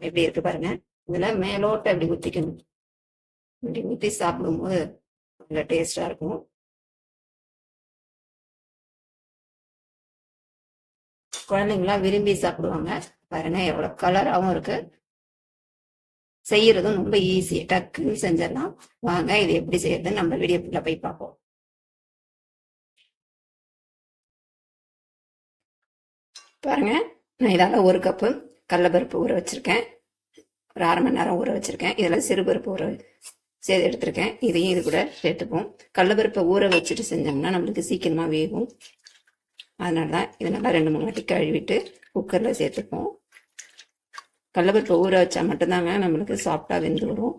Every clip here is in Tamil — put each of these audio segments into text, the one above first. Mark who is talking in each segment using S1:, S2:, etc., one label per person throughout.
S1: எப்படி இருக்கு பாருங்க. இதுல மேலோட்ட இப்படி ஊத்திக்கணும். இப்படி ஊத்தி சாப்பிடும்போது நல்ல டேஸ்டா இருக்கும். குழந்தைங்களாம் விரும்பி சாப்பிடுவாங்க. பாருங்க எவ்வளவு கலராகவும் இருக்கு. செய்யறதும் ரொம்ப ஈஸி டக்குன்னு செஞ்சிடலாம். வாங்க இது எப்படி செய்யறதுன்னு நம்ம வீடியோக்குள்ள போய் பார்ப்போம். பாருங்க நான் இதால ஒரு கப்பு கடலப்பருப்பு ஊற வச்சுருக்கேன். ஒரு அரை மணி நேரம் ஊற வச்சுருக்கேன். இதில் சிறுபருப்பு ஊற சேர்த்து எடுத்திருக்கேன். இதையும் இது கூட சேர்த்துப்போம். கடலப்பருப்பை ஊற வச்சுட்டு செஞ்சோம்னா நம்மளுக்கு சீக்கிரமாக வேகும். அதனால தான் இதை நல்லா ரெண்டு மூணு வாட்டி கழுவிட்டு குக்கரில் சேர்த்துப்போம். கடலப்பருப்பை ஊற வச்சா மட்டும்தாங்க நம்மளுக்கு சாஃப்டாக வெந்து வரும்.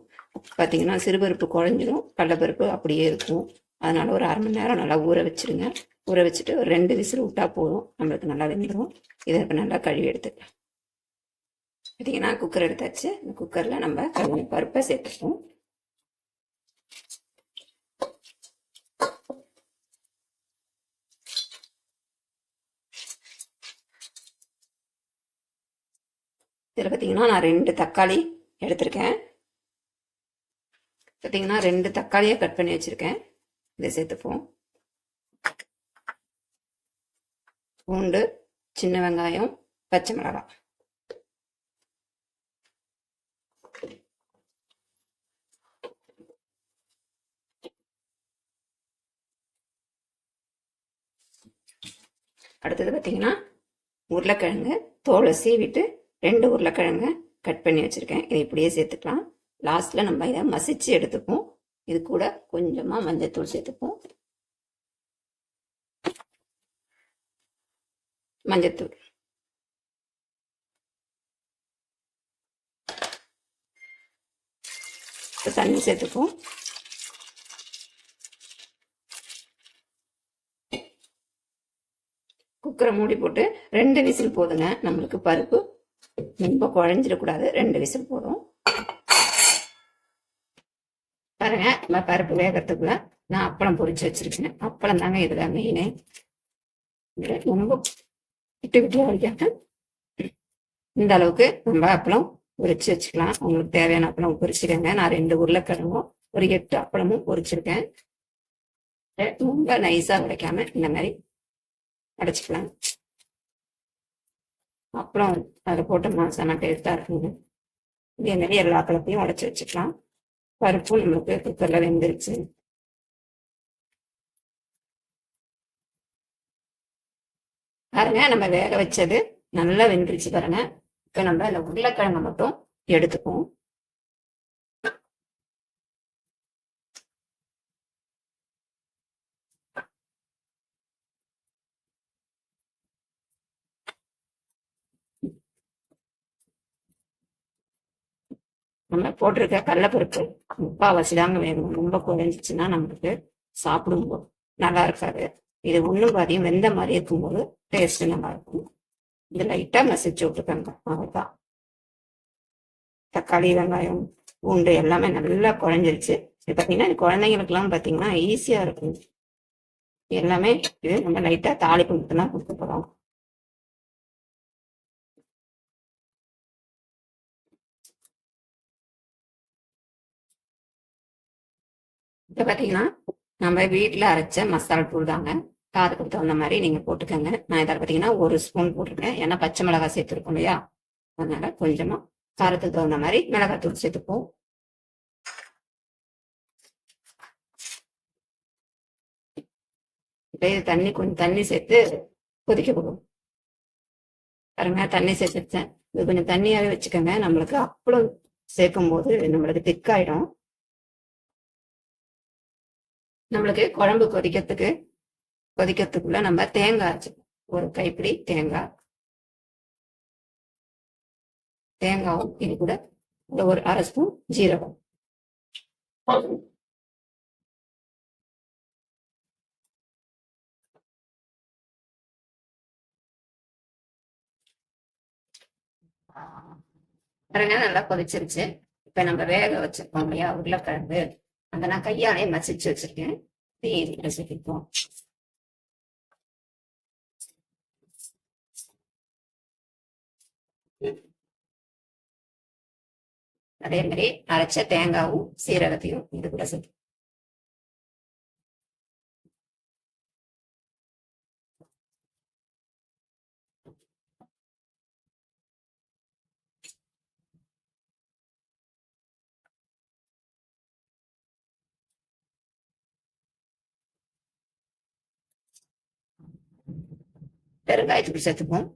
S1: பார்த்தீங்கன்னா சிறுபருப்பு குழஞ்சிரும். கடலப்பருப்பு அப்படியே இருக்கும். அதனால ஒரு அரை மணி நேரம் நல்லா ஊற வச்சிருங்க. ஊற வச்சுட்டு ஒரு ரெண்டு விசில் விட்டா போதும். நம்மளுக்கு நல்லா வெந்துடும் இதை இப்போ நல்லா கழுவி எடுத்துக்கலாம். பார்த்தீங்கன்னா குக்கர் எடுத்தாச்சு. இந்த குக்கரில் நம்ம கழுவி பருப்பை சேர்த்துப்போம் இதில் பார்த்தீங்கன்னா நான் ரெண்டு தக்காளி எடுத்திருக்கேன். பார்த்தீங்கன்னா ரெண்டு தக்காளியை கட் பண்ணி வச்சுருக்கேன். இதை சேர்த்துப்போம். பூண்டு சின்ன வெங்காயம் பச்சை மிளகாய். அடுத்தது பார்த்தீங்கன்னா உருளைக்கிழங்கு தோலை சீவிட்டு ரெண்டு உருளைக்கிழங்கு கட் பண்ணி வச்சுருக்கேன். இதை இப்படியே சேர்த்துக்கலாம். லாஸ்ட்டில் நம்ம இதை மசிச்சு எடுத்துப்போம். இது கூட கொஞ்சமாக மஞ்சத்தூள் சேர்த்துப்போம். மஞ்சத்தூள். தண்ணி சேர்த்துப்போம். குக்கரை மூடி போட்டு ரெண்டு விசில் போதுங்க. நம்மளுக்கு பருப்பு ரொம்ப குழஞ்சிடக்கூடாது. ரெண்டு விசில் போதும். பாருங்க நம்ம பருப்பு வேகிறதுக்குள்ள நான் அப்பளம் பொரிச்சு வச்சிருக்கேன். அப்பளம் தாங்க இதுல மெயினு ரொம்ப விட்டு விட்டு இந்த அளவுக்கு நம்ம அப்பளம் பொரிச்சு வச்சுக்கலாம். உங்களுக்கு தேவையான அப்பளம் பொறிச்சுக்கோங்க நான் ரெண்டு உருளைக்கிழங்கும் ஒரு எட்டு அப்பளமும் பொரிச்சிருக்கேன். ரொம்ப நைஸா உடைக்காம இந்த மாதிரி அடைச்சிக்கலாம். அப்புறம் அதை போட்டு மாசான டேஸ்டா இருக்குங்க இதே மாதிரி எல்லா கலப்பையும் உடச்சி வச்சுக்கலாம். பருப்பும் நம்மளுக்கு குக்கர்ல வெந்துருச்சு. பாருங்க நம்ம வேக வச்சது நல்லா வெந்துருச்சு பாருங்க. இப்ப நம்ம அந்த உருளைக்கிழங்கை மட்டும் எடுத்துப்போம். நம்ம போட்டிருக்க கடலப்பருப்பு முக்கால்வாசி தாங்க வேணும். ரொம்ப குறைஞ்சிச்சுன்னா நம்மளுக்கு சாப்பிடும்போது நல்லா இருக்காது. இது ஒன்றும் பாதியும் வெந்த மாதிரி இருக்கும்போது டேஸ்ட் நல்லா இருக்கும். இது லைட்டாக மசிச்சு விட்டுக்கங்க. அவ்வளோதான் தக்காளி வெங்காயம் பூண்டு எல்லாமே நல்லா குறைஞ்சிருச்சு. இது பார்த்தீங்கன்னா குழந்தைங்களுக்குலாம் பார்த்தீங்கன்னா ஈஸியாக இருக்கும். எல்லாமே இது நம்ம லைட்டாக தாளிப்பு மட்டும் தான் கொடுக்க போகிறோம் இப்போ பார்த்தீங்கன்னா நம்ம வீட்டில் அரைச்ச மசாலா தூள் தாங்க. காதுக்கு தகுந்த மாதிரி நீங்கள் போட்டுக்கோங்க. நான் இதில் பார்த்தீங்கன்னா ஒரு ஸ்பூன் போட்டிருக்கேன். ஏன்னா பச்சை மிளகாய் சேர்த்துருக்கோம் இல்லையா? அதனால கொஞ்சமாக காரத்துக்கு தகுந்த மாதிரி மிளகாய் தூள் சேர்த்துப்போம். இப்போ இது தண்ணி கொஞ்சம் தண்ணி சேர்த்து கொதிக்க போகும் பாருங்க தண்ணி சேர்த்துச்சேன் இது கொஞ்சம் தண்ணியாகவே வச்சுக்கோங்க. நம்மளுக்கு அப்பளம் சேர்க்கும் போது நம்மளுக்கு திக்காயிடும். நம்மளுக்கு குழம்பு கொதிக்கிறதுக்கு கொதிக்கிறதுக்குள்ள நம்ம தேங்காய் ஒரு கைப்பிடி தேங்காய். தேங்காவும் இது கூட ஒரு அரை ஸ்பூன் ஜீரகம். பாருங்க நல்லா கொதிச்சிருச்சு. இப்ப நம்ம வேக வச்சிருக்கோம் இல்லையா உருளைக்கிழங்கு. அந்த நான் கையாலே மசிச்சு வச்சிருக்கேன். இதையும் சேர்த்துப்போம் அதே மாதிரி அரைச்ச தேங்காவும் சீரகத்தையும் இது கூட சேர்த்து பெருங்காயத்துக்கு சேர்த்துப்போம்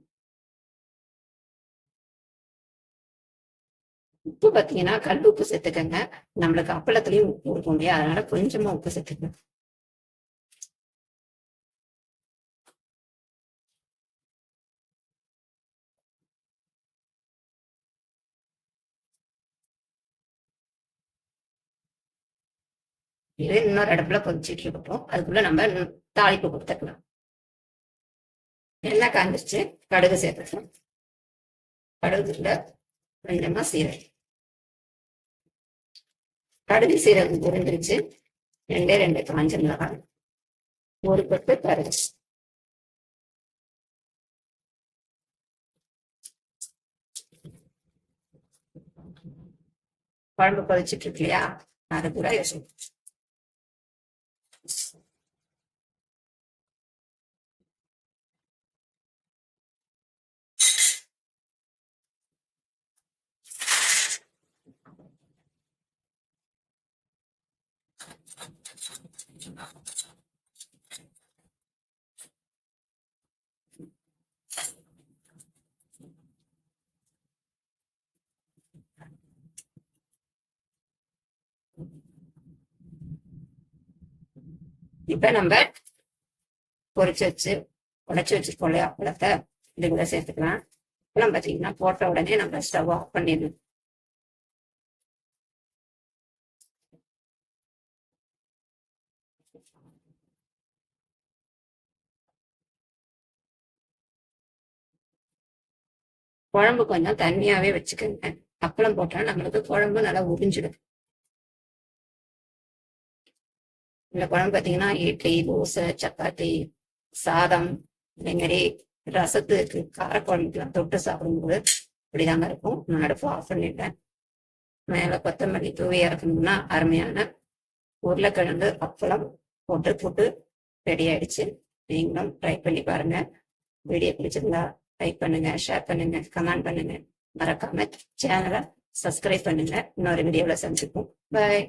S1: உப்பு பார்த்தீங்கன்னா கல் உப்பு சேர்த்துக்கங்க. நம்மளுக்கு அப்பளத்துலயும் உப்பு இருக்கும் இல்லையா? அதனால கொஞ்சமா உப்பு சேர்த்துக்கங்க. இது இன்னொரு அடுப்புல கொதிச்சிட்டு இருக்கட்டும் அதுக்குள்ள நம்ம தாளிப்பு கொடுத்துக்கலாம். எண்ணெய் காஞ்சிருச்சு. கடுகு சேர்த்துக்கணும் கடுகுல கொஞ்சமா சீரகம். கடுகு சீரகம் புரிஞ்சிருச்சு ரெண்டே ரெண்டு காஞ்ச மிளகாய். ஒரு கொத்து கருது குழம்பு கொதிச்சுட்டு இருக்கு இல்லையா? அது கூட யோசிச்சு. இப்ப நம்ம பொரிச்சு வச்சு உடைச்சு வச்சிருக்கோம் இல்லையா குளத்தை இது கூட சேர்த்துக்கலாம். நம்ம பார்த்தீங்கன்னா போட்ட உடனே நம்ம ஸ்டவ் ஆஃப் பண்ணிடணும். குழம்பு கொஞ்சம் தண்ணியாவே வச்சுக்கோங்க. அப்பளம் போட்டா நம்மளுக்கு குழம்பு நல்லா உறிஞ்சிடும். இந்த குழம்பு பார்த்தீங்கன்னா இட்லி தோசை சப்பாத்தி சாதம் இதே மாதிரி ரசத்துக்கு காரக்குழம்புக்குலாம் தொட்டு சாப்பிடும்போது இப்படிதாங்க இருக்கும். நான் அடுப்பு ஆஃப் பண்ணிட்டேன். மேலே கொத்தமல்லி தூவி இறக்கணும்னா அருமையான உருளைக்கிழங்கு அப்பளம் போட்டு போட்டு ரெடி ஆயிடுச்சு. நீங்களும் ட்ரை பண்ணி பாருங்க. வீடியோ பிடிச்சிருந்தா லைக் பண்ணுங்க ஷேர் பண்ணுங்க கமெண்ட் பண்ணுங்க. மறக்காம சேனலை சப்ஸ்கிரைப் பண்ணுங்க. இன்னொரு வீடியோவில் சந்திப்போம். பாய்